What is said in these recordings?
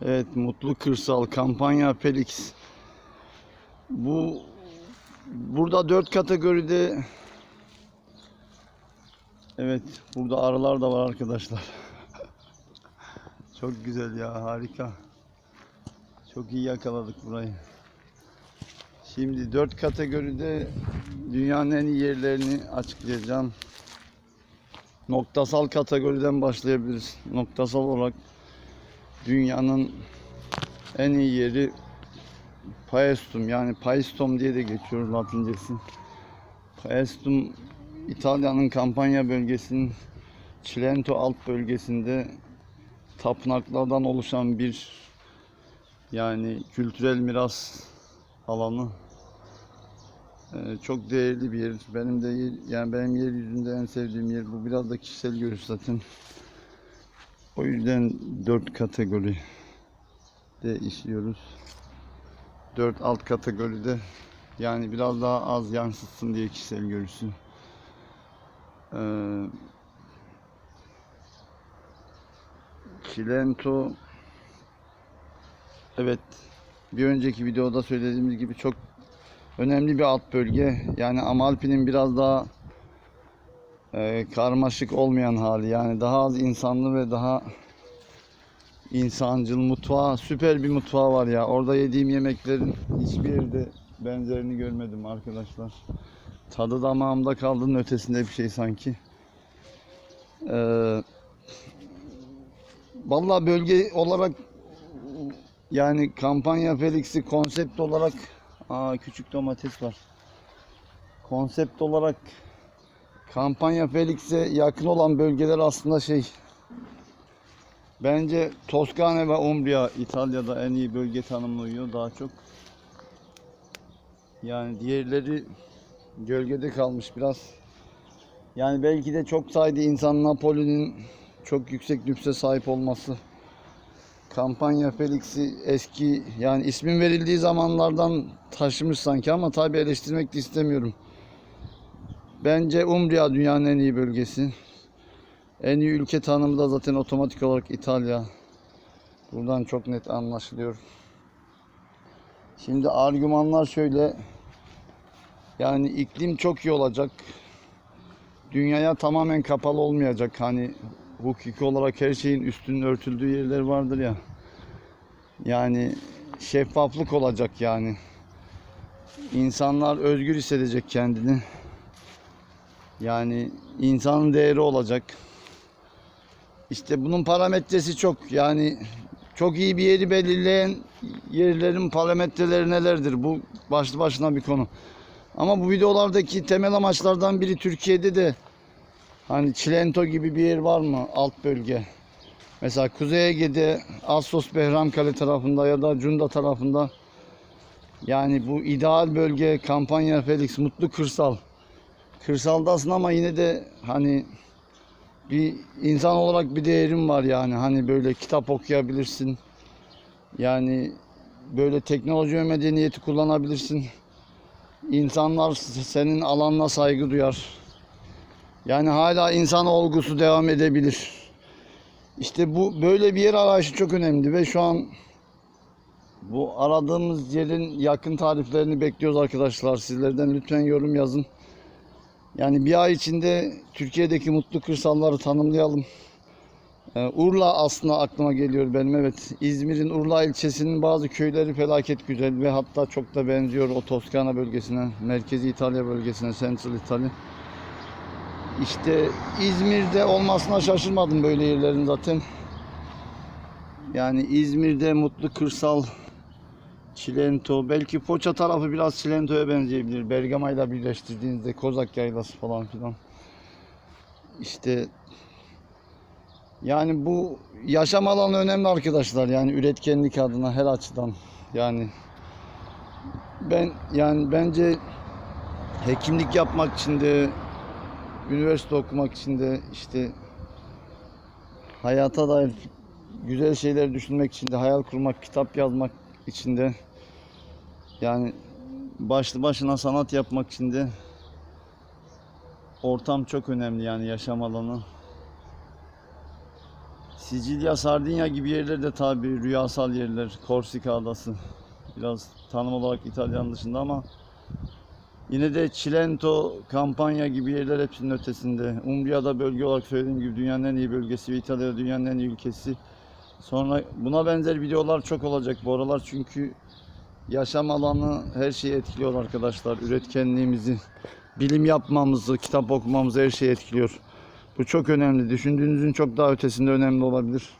Evet, Mutlu Kırsal kampanya Felix. Bu burada dört kategoride Evet, burada arılar da var arkadaşlar. Çok güzel ya, harika. Çok iyi yakaladık burayı. Şimdi dört kategoride dünyanın en iyi yerlerini açıklayacağım. Noktasal kategoriden başlayabiliriz. Noktasal olarak dünyanın en iyi yeri Paestum yani Paestum diye de geçiyor Latincesi. Paestum İtalya'nın Kampanya bölgesinin Cilento alt bölgesinde tapınaklardan oluşan bir yani kültürel miras alanı. Ee, çok değerli bir yer. Benim de yani benim yeryüzünde en sevdiğim yer bu. Biraz da kişisel görüş zaten. O yüzden dört kategori de işliyoruz. Dört alt kategoride yani biraz daha az yansıtsın diye kişisel görüşü. Ee, Cilento Evet bir önceki videoda söylediğimiz gibi çok önemli bir alt bölge. Yani Amalpi'nin biraz daha e, karmaşık olmayan hali. Yani daha az insanlı ve daha insancıl mutfağı süper bir mutfağı var ya. Orada yediğim yemeklerin hiçbir yerde benzerini görmedim arkadaşlar. Tadı damağımda kaldığının ötesinde bir şey sanki. Ee, vallahi bölge olarak yani kampanya Felix'i konsept olarak aa küçük domates var. Konsept olarak Kampanya Felix'e yakın olan bölgeler aslında şey bence Toskana ve Umbria İtalya'da en iyi bölge tanımlıyor daha çok. Yani diğerleri gölgede kalmış biraz. Yani belki de çok sayıda insan Napoli'nin çok yüksek nüfuse sahip olması. Kampanya Felix'i eski yani ismin verildiği zamanlardan taşımış sanki ama tabi eleştirmek de istemiyorum. Bence Umbria dünyanın en iyi bölgesi. En iyi ülke tanımı da zaten otomatik olarak İtalya. Buradan çok net anlaşılıyor. Şimdi argümanlar şöyle. Yani iklim çok iyi olacak. Dünyaya tamamen kapalı olmayacak. Hani hukuki olarak her şeyin üstünün örtüldüğü yerler vardır ya. Yani şeffaflık olacak yani. İnsanlar özgür hissedecek kendini. Yani insanın değeri olacak. İşte bunun parametresi çok. Yani çok iyi bir yeri belirleyen yerlerin parametreleri nelerdir? Bu başlı başına bir konu. Ama bu videolardaki temel amaçlardan biri Türkiye'de de hani Çilento gibi bir yer var mı? Alt bölge. Mesela Kuzey Ege'de Assos Behramkale tarafında ya da Cunda tarafında yani bu ideal bölge kampanya Felix Mutlu Kırsal kırsaldasın ama yine de hani bir insan olarak bir değerim var yani. Hani böyle kitap okuyabilirsin. Yani böyle teknoloji ve medeniyeti kullanabilirsin. İnsanlar senin alanına saygı duyar. Yani hala insan olgusu devam edebilir. İşte bu böyle bir yer arayışı çok önemli ve şu an bu aradığımız yerin yakın tariflerini bekliyoruz arkadaşlar. Sizlerden lütfen yorum yazın yani bir ay içinde Türkiye'deki mutlu kırsalları tanımlayalım. Ee, Urla aslında aklıma geliyor benim evet. İzmir'in Urla ilçesinin bazı köyleri felaket güzel ve hatta çok da benziyor o Toskana bölgesine, merkezi İtalya bölgesine, Central İtalya. İşte İzmir'de olmasına şaşırmadım böyle yerlerin zaten. Yani İzmir'de mutlu kırsal Çilento, belki Foça tarafı biraz Çilento'ya benzeyebilir. Bergama'yla birleştirdiğinizde Kozak Yaylası falan filan. İşte yani bu yaşam alanı önemli arkadaşlar. Yani üretkenlik adına her açıdan. Yani ben yani bence hekimlik yapmak için de üniversite okumak için de işte hayata dair güzel şeyler düşünmek için de hayal kurmak, kitap yazmak için de yani başlı başına sanat yapmak için de ortam çok önemli yani yaşam alanı. Sicilya, Sardinya gibi yerler de tabi rüyasal yerler. Korsika adası. Biraz tanım olarak İtalyan dışında ama yine de Cilento, Kampanya gibi yerler hepsinin ötesinde. Umbria'da bölge olarak söylediğim gibi dünyanın en iyi bölgesi ve İtalya'da dünyanın en iyi ülkesi. Sonra buna benzer videolar çok olacak bu aralar çünkü yaşam alanı her şeyi etkiliyor arkadaşlar. Üretkenliğimizi, bilim yapmamızı, kitap okumamızı her şeyi etkiliyor. Bu çok önemli. Düşündüğünüzün çok daha ötesinde önemli olabilir.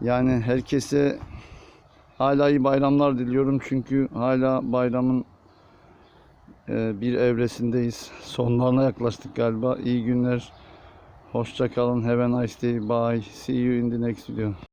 Yani herkese hala iyi bayramlar diliyorum çünkü hala bayramın e, bir evresindeyiz. Sonlarına yaklaştık galiba. İyi günler. Hoşça kalın. Have a nice day. Bye. See you in the next video.